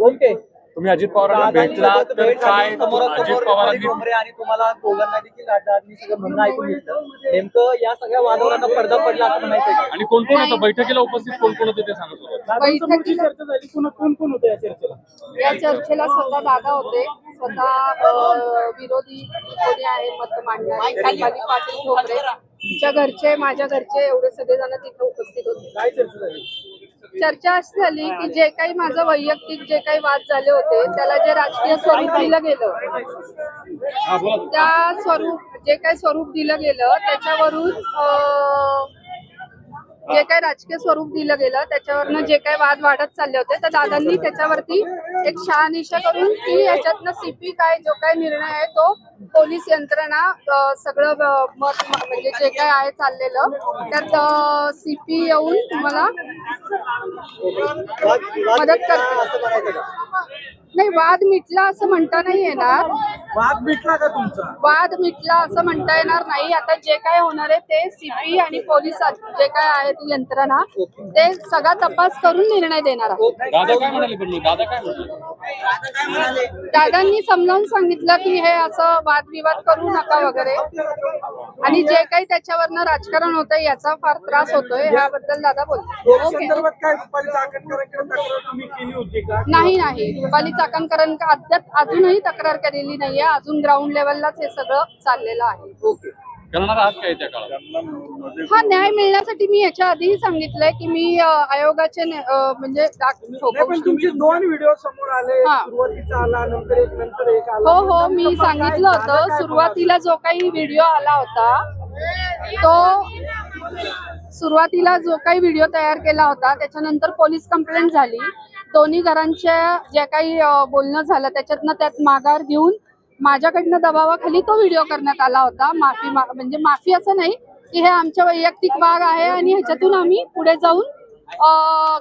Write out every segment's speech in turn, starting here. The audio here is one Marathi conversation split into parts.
ओके तुम्ही अजित पवारांना भेटलात तर काय अजित पवारांनी? आणि तुम्हाला दोघांना देखील अड्डानी सगळं म्हणणं ऐकून घेतलं. नेमकं या सगळ्या वादावर आता पडदा पडला असं म्हणायचं का? आणि कोण कोण होतं? बैठकीला उपस्थित कोण कोण होते ते सांगा सोबत. बैठकीला चर्चा झाली. कोण कोण होतं या चर्चेला? या चर्चेला स्वतः दादा होते. स्वतः विरोधी कोणी आहे? मत मांडणारे पाटील तिच्या घरचे माझ्या घरचे एवढे सगळेजण तिथे उपस्थित होते. काय चर्चा झाली? चर्चा अशी झाली की जे काही माझं वैयक्तिक जे काही वाद झाले होते त्याला जे राजकीय स्वरूप दिलं गेलं त्या स्वरूप जे काही स्वरूप दिलं गेलं त्याच्यावरून जे काही राजकीय स्वरूप दिलं गेलं त्याच्यावरनं जे काही वाद वाढत चालले होते तर दादांनी त्याच्यावरती एक शहानिशा करून की याच्यातनं सीपी काय जो काही निर्णय आहे तो पोलीस यंत्रणा सगळं मत म्हणजे जे काय आहे चाललेलं त्यात सीपी येऊन वाद मदत करते. नाही वाद मिटला असं म्हणता नाही येणार वाद मिटला का तुमचा? वाद मिटला असं म्हणता येणार नाही. आता जे काय होणार आहे ते सीपी आणि पोलिसात जे काय आहे ती यंत्रणा ते सगळा तपास करून निर्णय देणार आहे. दादा काय म्हणाले पण मग? दादा काय म्हणाले? दादांनी समजावून सांगितलं की हे असं वादविवाद करू नका वगैरे. आणि जे काही त्याच्यावरनं राजकारण होतंय याचा फार त्रास होतोय याबद्दल दादा बोलतो या ओके. संदर्भात काय रुपाली चाकणकरांकडे तक्रार तुम्ही केली होती का? नाही नाही. रुपाली चाकणकरांनी अद्याप अजूनही तक्रार केलेली नाहीये. अजून ग्राउंड लेवललाच हे सगळं चाललेलं आहे. ओके करणार आहात काय त्या काळात? हा न्याय मिळण्यासाठी मी याच्या आधीही सांगितलंय की मी आयोगाचे म्हणजे दोन व्हिडिओ समोर आले. हा. सुरुवातीचा आला नंतर एक नंतर एक आला. हो हो मी सांगितलं होतं. सुरुवातीला जो काही व्हिडिओ आला होता तो सुरुवातीला जो काही व्हिडिओ तयार केला होता त्याच्यानंतर पोलीस कंप्लेंट झाली. दोन्ही घरांच्या जे काही बोलणं झालं त्याच्यातनं त्यात माघार घेऊन माझ्याकडनं दबावाखाली तो व्हिडिओ करण्यात आला होता. माफी मा- म्हणजे माफी असं नाही की हे आमच्या वैयक्तिक भाग आहे आणि ह्याच्यातून आम्ही पुढे जाऊन अ,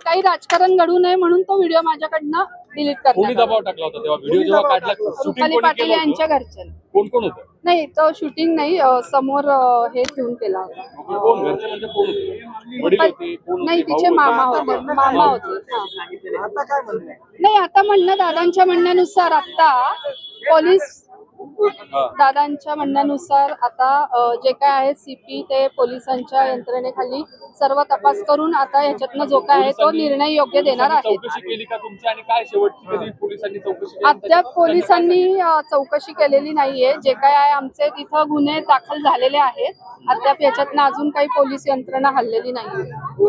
काही राजकारण घडू नये म्हणून तो व्हिडिओ माझ्याकडनं डिलीट कोणी करण्यात आला. दबाव टाकला होता तेव्हा? व्हिडिओ जेव्हा काढला शूटिंग रुपाली कोणी पाटील यांच्या होतं? घरचे कोण कोण होतं? नाही तो शूटिंग नाही समोर हे ठेवून केला होता. मग कोण? घरचे म्हणजे कोण नाही? तिचे मामा होते? मामा होते? नाही आता म्हणणं दादांच्या म्हणण्यानुसार आता पोलीस. दादांच्या म्हणण्यानुसार आता जे काय आहे सीपी ते पोलिसांच्या यंत्रणेखाली सर्व तपास करून आता ह्याच्यातनं जो काय आहे तो निर्णय योग्य देणार आहे? अद्याप पोलिसांनी चौकशी केलेली नाहीये. जे काय आहे आमचे तिथं गुन्हे दाखल झालेले आहेत. अद्याप याच्यातनं अजून काही पोलीस यंत्रणा हल्लेली नाहीये.